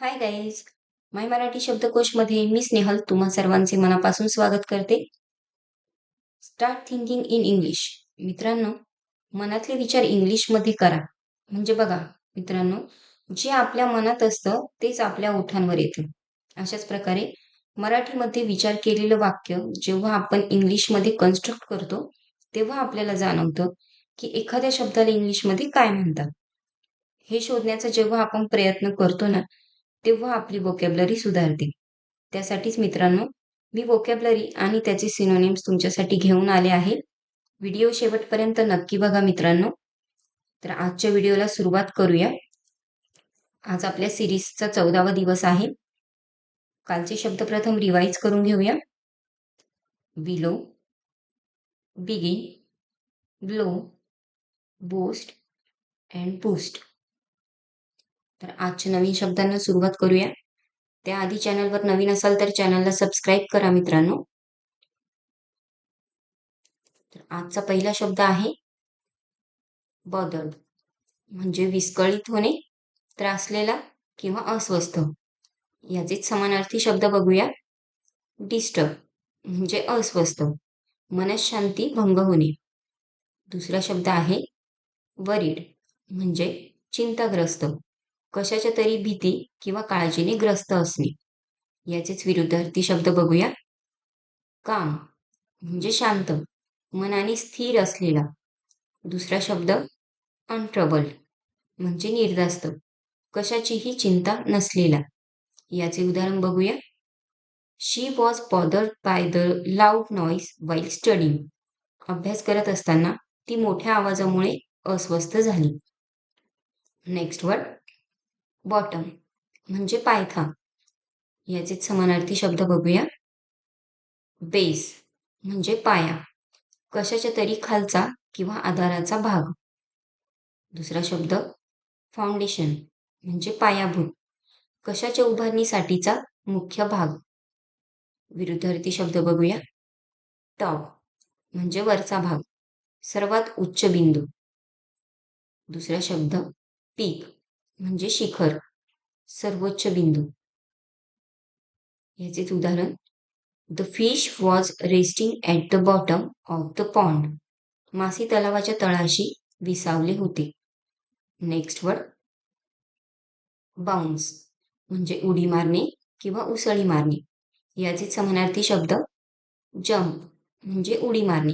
High guys my Marathi शब्दकोशमध्ये मी स्नेहल. तुम्हा सर्वांचे मनापासून स्वागत करते. स्टार्ट थिंकिंग इन इंग्लिश मित्रांनो मनातले विचार इंग्लिशमध्ये करा. म्हणजे बघा मित्रांनो जे आपल्या मनात असतं तेच आपल्या ओठांवर येतं. अशाच प्रकारे मराठीमध्ये विचार केलेलं वाक्य जेव्हा आपण इंग्लिशमध्ये कन्स्ट्रक्ट करतो तेव्हा आपल्याला जाणवतं की एखाद्या शब्दाला इंग्लिशमध्ये काय म्हणतात. हे शोधण्याचा जेव्हा आपण प्रयत्न करतो ना तेव्हा आपली वोकॅबलरी सुधारते. त्यासाठीच मित्रांनो मी वोकॅबलरी आणि त्याचे सिनोनिम्स तुमच्यासाठी घेऊन आले आहे. व्हिडिओ शेवटपर्यंत नक्की बघा मित्रांनो. तर आजच्या व्हिडिओला सुरुवात करूया. आज आपल्या सिरीजचा चौदावा दिवस आहे. कालचे शब्द प्रथम रिवाईज करून घेऊया. Below begin blow boast and boost तर आजच्या नवीन शब्दांना सुरुवात करूया. त्याआधी चॅनलवर नवीन असाल तर चॅनलला सबस्क्राईब करा मित्रांनो. तर आजचा पहिला शब्द आहे बदल म्हणजे विस्कळीत होणे त्रासलेला किंवा अस्वस्थ. याचेच समानार्थी शब्द बघूया. डिस्टर्ब म्हणजे अस्वस्थ मनशांती भंग होणे. दुसरा शब्द आहे वरीड म्हणजे चिंताग्रस्त. कशाच्या तरी भीती किंवा काळजीने ग्रस्त असणे. याचेच विरुद्धार्थी शब्द बघूया. काम म्हणजे शांत मनाने स्थिर असलेला. दुसरा शब्द अनट्रबल म्हणजे निर्धास्त कशाचीही चिंता नसलेला. याचे उदाहरण बघूया. She was bothered by the loud noise while studying अभ्यास करत असताना ती मोठ्या आवाजामुळे अस्वस्थ झाली. नेक्स्ट वर्ड बॉटम म्हणजे पायथा याचे समानार्थी शब्द बघूया. बेस म्हणजे पाया. कशाच्या तरी खालचा किंवा आधाराचा भाग. दुसरा शब्द फाउंडेशन म्हणजे पायाभूत. कशाच्या उभारणीसाठीचा मुख्य भाग. विरुद्धार्थी शब्द बघूया. टॉप म्हणजे वरचा भाग. सर्वात उच्च बिंदू. दुसरा शब्द पीक म्हणजे शिखर सर्वोच्च बिंदू. याचेच उदाहरण the fish was resting at the bottom of the pond मासे तलावाच्या तळाशी विसावले होते. नेक्स्ट वर्ड बाउन्स म्हणजे उडी मारणे किंवा उसळी मारणे. याचे समानार्थी शब्द जम्प म्हणजे उडी मारणे.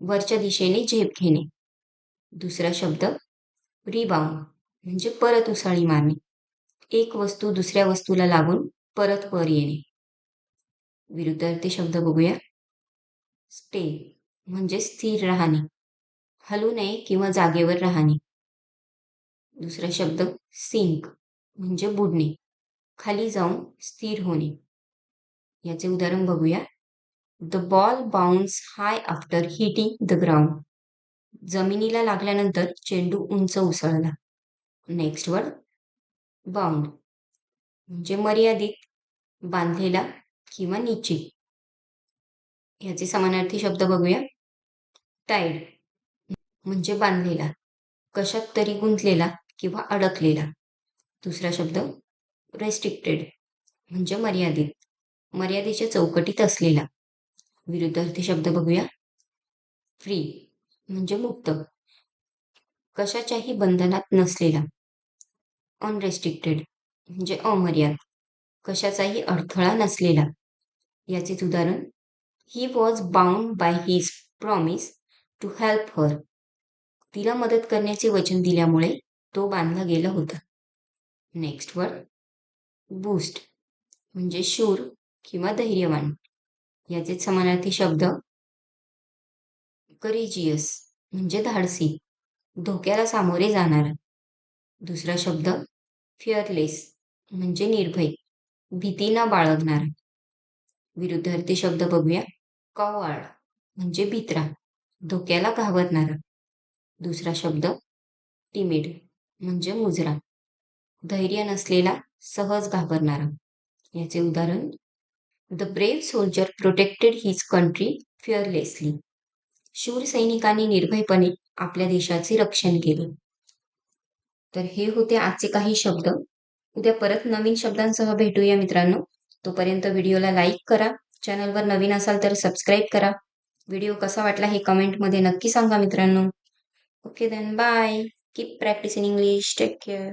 वरच्या दिशेने झेप घेणे. दुसरा शब्द रिबाउंड म्हणजे परत उसळी मारणे. एक वस्तू दुसऱ्या वस्तूला लागून परत वर येणे. विरुद्धार्थी शब्द बघूया. स्टे म्हणजे स्थिर राहणे. हलू नये किंवा जागेवर राहणे. दुसरा शब्द सिंक म्हणजे बुडणे. खाली जाऊन स्थिर होणे. याचे उदाहरण बघूया. The ball bounce high after hitting the ground जमिनीला लागल्यानंतर चेंडू उंच उसळला. नेक्स्ट वर्ड बाउंड म्हणजे मर्यादित बांधलेला किंवा निश्चित. याचे समानार्थी शब्द बघूया. टाईड म्हणजे बांधलेला. कशात तरी गुंतलेला किंवा अडकलेला. दुसरा शब्द रेस्ट्रिक्टेड म्हणजे मर्यादित. मर्यादेच्या चौकटीत असलेला. विरुद्धार्थी शब्द बघूया. फ्री म्हणजे मुक्त. कशाच्याही बंधनात नसलेला. अनरेस्ट्रिक्टेड म्हणजे अमर्याद. कशाचाही अडथळा नसलेला. याचेच उदाहरण he was bound by his promise to help her तिला मदत करण्याचे वचन दिल्यामुळे तो बांधला गेला होता. नेक्स्ट वर्ड बूस्ट म्हणजे शूर किंवा धैर्यवान. याचे समानार्थी शब्द करेजियस म्हणजे धाडसी. धोक्याला सामोरे जाणारा. दुसरा शब्द फिअरलेस म्हणजे निर्भय भीती न बाळगणारा. विरुद्धार्थी शब्द बघूया. कवाळ म्हणजे भित्रा धोक्याला घाबरणारा. दुसरा शब्द टिमिड म्हणजे मुजरा धैर्य नसलेला सहज घाबरणारा. याचे उदाहरण the brave soldier protected his country fearlessly शूर सैनिकांनी निर्भयपणे आपल्या देशाचे रक्षण केले. तर हे होते आजचे काही शब्द. उद्या परत नवीन शब्दांसह भेटूया मित्रांनो. तोपर्यंत व्हिडिओला लाईक करा. चॅनलवर नवीन असाल तर सबस्क्राईब करा. व्हिडिओ कसा वाटला हे कमेंटमध्ये नक्की सांगा मित्रांनो. Okay then bye keep practice in English take care